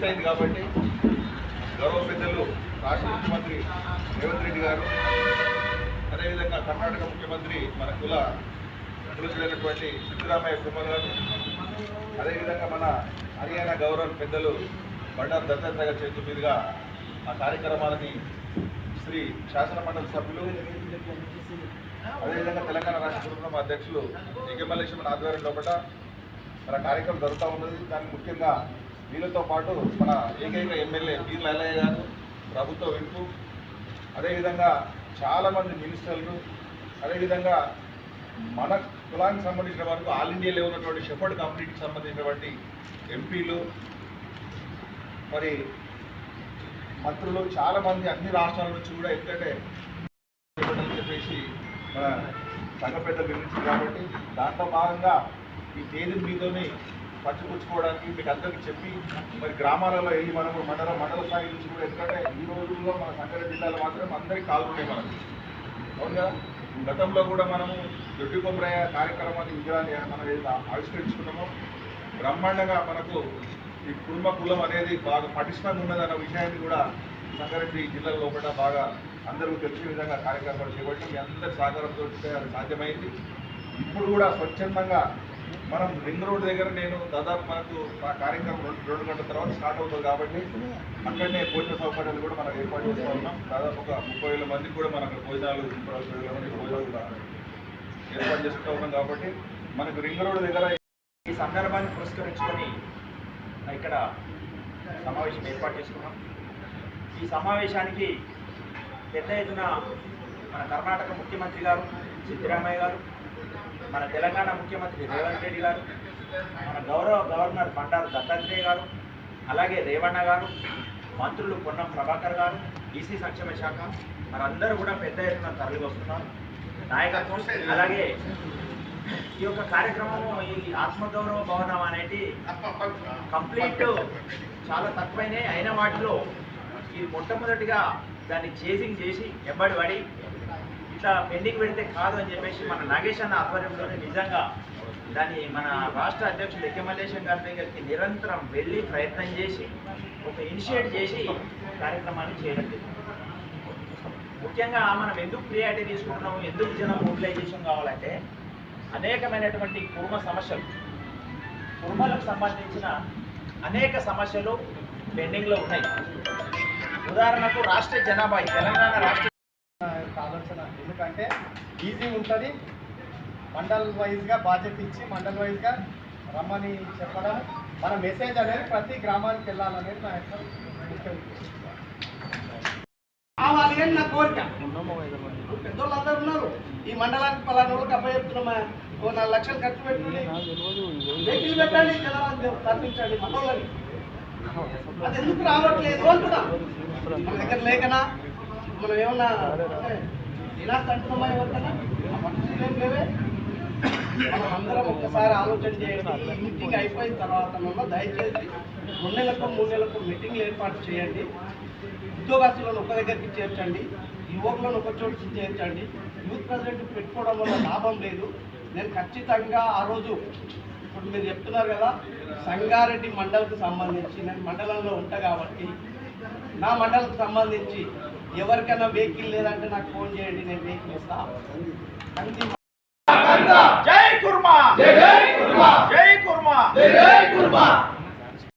అయింది కాబట్టి గౌరవ పెద్దలు రాష్ట్ర ముఖ్యమంత్రి రేవంత్ రెడ్డి గారు అదేవిధంగా కర్ణాటక ముఖ్యమంత్రి మన కుల కులచుడైనటువంటి సిద్ధరామయ్య కుమార్ గారు అదేవిధంగా మన హర్యానా గౌరవ పెద్దలు బండారు దత్తాత్రేయ గారి చేతుల మీదుగా ఆ కార్యక్రమాలని శ్రీ శాసనమండలి సభ్యులు అదేవిధంగా తెలంగాణ రాష్ట్ర ప్రభుత్వం అధ్యక్షులు నిగమలేశ్వర ఆధ్వర్యంలో కూడా మన కార్యక్రమం జరుగుతూ ఉన్నది. దానికి ముఖ్యంగా వీళ్ళతో పాటు మన ఏకైక ఎమ్మెల్యే పి లల్లయ్య గారు ప్రభుత్వ వింపు. అదేవిధంగా చాలామంది మినిస్టర్లు అదేవిధంగా మన కులానికి సంబంధించిన వరకు ఆల్ ఇండియాలో ఉన్నటువంటి షెఫర్డ్ కమ్యూనిటీకి సంబంధించినటువంటి ఎంపీలు మరి మంత్రులు చాలామంది అన్ని రాష్ట్రాల నుంచి కూడా ఎందుకంటే చెప్పేసి మన సంఘ పెద్ద నిర్ణయించారు కాబట్టి దాంట్లో భాగంగా ఈ తేదీ మీతోనే పచ్చిపుచ్చుకోవడానికి మీకు అందరికీ చెప్పి మరి గ్రామాలలో వెళ్ళి మనము మండల మండల స్థాయి నుంచి కూడా ఎందుకంటే ఈ రోజుల్లో మన సంగారెడ్డి జిల్లాలో మాత్రం అందరికీ కాలు ఉన్నాయి మనకు అవును కదా? గతంలో కూడా మనము దొడ్డి కొబ్బరయ్య కార్యక్రమాన్ని విజయాన్ని మనం ఏదైతే ఆవిష్కరించుకున్నామో బ్రహ్మాండంగా మనకు ఈ కుటుంబ కులం అనేది బాగా పటిష్టంగా ఉన్నదన్న విషయాన్ని కూడా సంగారెడ్డి జిల్లాలో కూడా బాగా అందరూ తెలిసే విధంగా కార్యక్రమాలు చేపట్టడం మీ అందరి సహకారంతో అది సాధ్యమైంది. ఇప్పుడు కూడా స్వచ్ఛందంగా మనం రింగ్ రోడ్ దగ్గర నేను దాదాపు మనకు ఆ కార్యక్రమం రెండు రెండు గంటల తర్వాత స్టార్ట్ అవుతుంది కాబట్టి అక్కడనే భోజన సౌకర్యాలు కూడా మనం ఏర్పాటు చేస్తూ ఉన్నాం. దాదాపు ఒక ముప్పై వేల మందికి కూడా మనకు భోజనాలు వేల భోజనాలు ఏర్పాటు చేస్తూ ఉన్నాం కాబట్టి మనకు రింగ్ రోడ్ దగ్గర ఈ సందర్భాన్ని పురస్కరించుకొని ఇక్కడ సమావేశం ఏర్పాటు చేసుకున్నాం. ఈ సమావేశానికి పెద్ద ఎత్తున మన కర్ణాటక ముఖ్యమంత్రి గారు సిద్ధరామయ్య గారు మన తెలంగాణ ముఖ్యమంత్రి రేవంత్ రెడ్డి గారు మన గౌరవ గవర్నర్ బండారు దత్తాత్రేయ గారు అలాగే రేవಣ್ణ గారు మంత్రులు పొన్నం ప్రభాకర్ గారు ఈసీ సంక్షేమ శాఖ మనందరూ కూడా పెద్ద ఎత్తున తరలి వస్తున్నారు నాయకత్వం అలాగే ఈ యొక్క కార్యక్రమము ఈ ఆత్మగౌరవ భవనం అనేది కంప్లీట్ చాలా తక్కువైనాయి అయిన వాటిలో ఇది మొట్టమొదటిగా దాన్ని చేసింగ్ చేసి ఎబ్బడి పడి ఇట్లా పెండింగ్ పెడితే కాదు అని చెప్పేసి మన నాగేష్ అన్న ఆధ్వర్యంలోనే నిజంగా దాన్ని మన రాష్ట్ర అధ్యక్షుడు ఎక్కెమల్లేశం గారి దగ్గరికి నిరంతరం వెళ్ళి ప్రయత్నం చేసి ఒక ఇనిషియేట్ చేసి కార్యక్రమాన్ని చేయడం ముఖ్యంగా మనం ఎందుకు ప్రియారిటీ తీసుకుంటున్నాము ఎందుకు జనం మొబిలైజేషన్ కావాలంటే అనేకమైనటువంటి కుర్మ సమస్యలు కుర్మలకు సంబంధించిన అనేక సమస్యలు పెండింగ్లో ఉన్నాయి. ఉదాహరణకు రాష్ట్ర జనాభా తెలంగాణ రాష్ట్ర ఆలోచన. ఎందుకంటే ఈజీ ఉంటుంది. మండల్ వైజ్గా బాధ్యత ఇచ్చి మండల్ వైజ్గా రమ్మని చెప్పడం. మన మెసేజ్ అనేది ప్రతి గ్రామానికి వెళ్ళాలనేది నా యొక్క కావాలి అని నా కోరిక. పెద్దోళ్ళందరూ ఉన్నారు. ఈ మండలానికి పలానా వాళ్ళకి అబ్బాయి చెప్తున్నామా ఓ నాలుగు లక్షలు ఖర్చు పెట్టుకుని వెహికల్ పెట్టండి జనాలను తరలించండి మనోళ్ళని. అది ఎందుకు రావట్లేదు అంటున్నా. మన దగ్గర లేకనా? మనం ఏమన్నా అంటే అంటున్నామా ఎవరికన్నా ఆ ఏం లేవే. మనం అందరం ఒక్కసారి ఆలోచన చేయండి. మీటింగ్ అయిపోయిన తర్వాత దయచేసి రెండు నెలలకు మూడు నెలలకు మీటింగ్లు ఏర్పాటు చేయండి. ఉద్యోగస్తులను ఒక దగ్గరికి చేర్చండి. యువకులను ఒక చోటికి చేర్చండి. యూత్ ప్రెసిడెంట్ పెట్టుకోవడం వల్ల లాభం లేదు. నేను ఖచ్చితంగా ఆ రోజు ఇప్పుడు మీరు చెప్తున్నారు కదా సంగారెడ్డి మండలకు సంబంధించి నేను మండలంలో ఉంటా కాబట్టి నా మండలకు సంబంధించి ఎవరికైనా వెహికల్ లేదంటే నాకు ఫోన్ చేయండి నేను వెహికల్ ఇస్తా. అంతిమ జై కుర్మా. జై కుర్మా. జై కుర్మా.